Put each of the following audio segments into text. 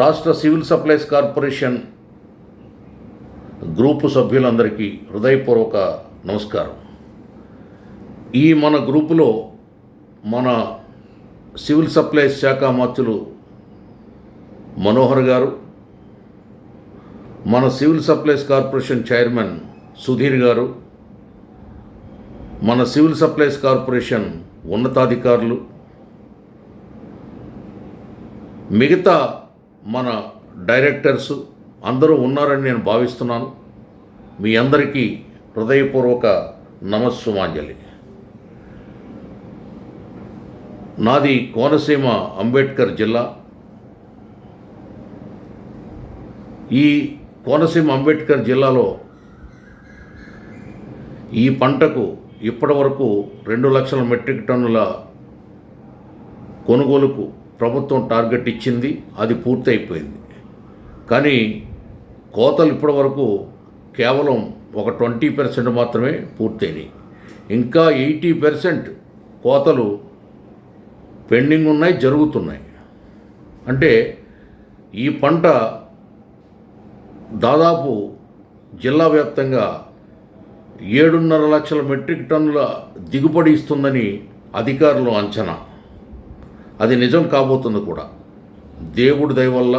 రాష్ట్ర civil supplies corporation group సభ్యులందరికీ హృదయపూర్వక నమస్కారం. ఈ మన గ్రూపులో మన సివిల్ సప్లైస్ శాఖ మంత్రులు మనోహర్ గారు మన civil supplies corporation chairman Sudhir గారు మన సివిల్ సప్లైస్ కార్పొరేషన్ ఉన్నతాధికారులు మిగతా మన డైరెక్టర్స్ అందరూ ఉన్నారని నేను భావిస్తున్నాను. మీ అందరికీ హృదయపూర్వక నమస్సుమాంజలి. నాది కోనసీమ అంబేద్కర్ జిల్లా. ఈ కోనసీమ అంబేద్కర్ జిల్లాలో ఈ పంటకు ఇప్పటి వరకు రెండు లక్షల మెట్రిక్ టన్నుల కొనుగోలుకు ప్రభుత్వం టార్గెట్ ఇచ్చింది అది పూర్తయిపోయింది. కానీ కోతలు ఇప్పటి వరకు కేవలం ఒక ట్వంటీ పర్సెంట్ మాత్రమే పూర్తయినాయి. ఇంకా ఎయిటీ పర్సెంట్ కోతలు పెండింగ్ ఉన్నాయి జరుగుతున్నాయి. అంటే ఈ పంట దాదాపు జిల్లా వ్యాప్తంగా ఏడున్నర లక్షల మెట్రిక్ టన్నుల దిగుబడి ఇస్తుందని అధికారులు అంచనా. అది నిజం కాబోతుంది కూడా. దేవుడి దయ వల్ల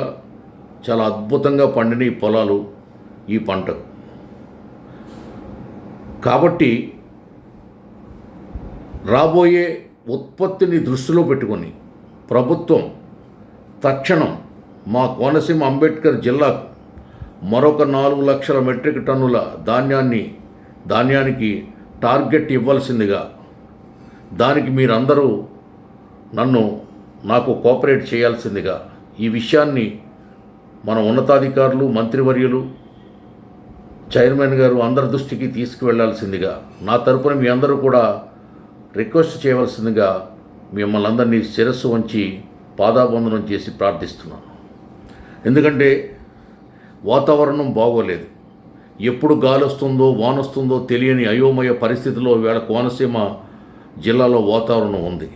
చాలా అద్భుతంగా పండిన ఈ పొలాలు ఈ పంటకు. కాబట్టి రాబోయే ఉత్పత్తిని దృష్టిలో పెట్టుకొని ప్రభుత్వం తక్షణం మా కోనసీమ అంబేద్కర్ జిల్లాకు మరొక నాలుగు లక్షల మెట్రిక్ టన్నుల ధాన్యాన్ని ధాన్యానికి టార్గెట్ ఇవ్వాల్సిందిగా దానికి మీరందరూ నన్ను నాకు కోఆపరేట్ చేయాల్సిందిగా ఈ విషయాన్ని మన ఉన్నతాధికారులు మంత్రివర్యులు చైర్మన్ గారు అందరి దృష్టికి తీసుకువెళ్ళాల్సిందిగా నా తరపున మీ అందరూ కూడా రిక్వెస్ట్ చేయవలసిందిగా మిమ్మల్ని అందరినీ శిరస్సు వంచి పాదాబంధనం చేసి ప్రార్థిస్తున్నాను. ఎందుకంటే వాతావరణం బాగోలేదు. ఎప్పుడు గాలి వస్తుందో వానొస్తుందో తెలియని అయోమయ పరిస్థితిలో వేళ కోనసీమ జిల్లాలో వాతావరణం ఉంది.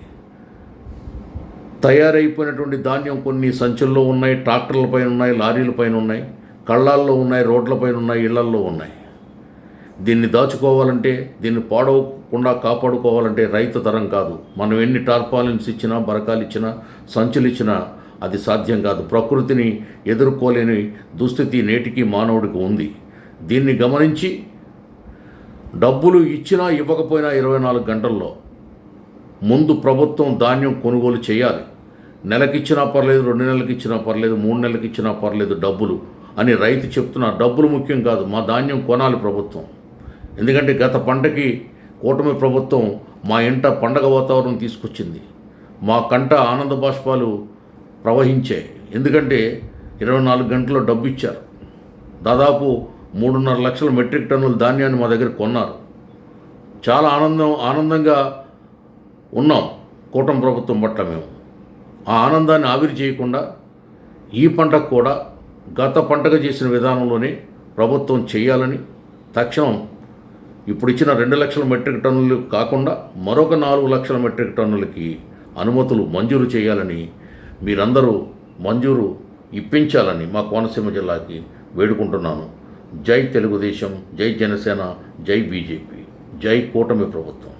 తయారైపోయినటువంటి ధాన్యం కొన్ని సంచుల్లో ఉన్నాయి ట్రాక్టర్ల పైన ఉన్నాయి లారీల పైన ఉన్నాయి కళ్ళాల్లో ఉన్నాయి రోడ్లపైన ఉన్నాయి ఇళ్ళల్లో ఉన్నాయి. దీన్ని దాచుకోవాలంటే దీన్ని పాడవకుండా కాపాడుకోవాలంటే రైతు తరం కాదు. మనం ఎన్ని టార్పాలిన్స్ ఇచ్చినా బరకాలు ఇచ్చినా సంచులు ఇచ్చినా అది సాధ్యం కాదు. ప్రకృతిని ఎదుర్కోలేని దుస్థితి నేటికి మానవుడికి ఉంది. దీన్ని గమనించి డబ్బులు ఇచ్చినా ఇవ్వకపోయినా ఇరవై నాలుగు గంటల్లో ముందు ప్రభుత్వం ధాన్యం కొనుగోలు చేయాలి. నెలకిచ్చినా పర్లేదు రెండు నెలలకి ఇచ్చినా పర్లేదు మూడు నెలలకి ఇచ్చినా పర్లేదు డబ్బులు అని రైతు చెప్తున్నా డబ్బులు ముఖ్యం కాదు మా ధాన్యం కొనాలి ప్రభుత్వం. ఎందుకంటే గత పంటకి కూటమి ప్రభుత్వం మా ఇంట పండగ వాతావరణం తీసుకొచ్చింది. మా కంట ఆనంద బాష్పాలు ప్రవహించాయి. ఎందుకంటే ఇరవై నాలుగు గంటల్లో డబ్బు ఇచ్చారు. దాదాపు మూడున్నర లక్షల మెట్రిక్ టన్నుల ధాన్యాన్ని మా దగ్గర కొన్నారు. చాలా ఆనందం ఆనందంగా ఉన్నాం. కూటమి ప్రభుత్వం పట్ల మేము. ఆ ఆనందాన్ని ఆవిరి చేయకుండా ఈ పంటకు కూడా గత పంటగా చేసిన విధానంలోనే ప్రభుత్వం చేయాలని తక్షణం ఇప్పుడు ఇచ్చిన రెండు లక్షల మెట్రిక్ టన్నులు కాకుండా మరొక నాలుగు లక్షల మెట్రిక్ టన్నులకి అనుమతులు మంజూరు చేయాలని మీరందరూ మంజూరు ఇప్పించాలని మా కోనసీమ జిల్లాకి వేడుకుంటున్నాను. జై తెలుగుదేశం జై జనసేన జై బీజేపీ. జై కూటమి ప్రభుత్వం.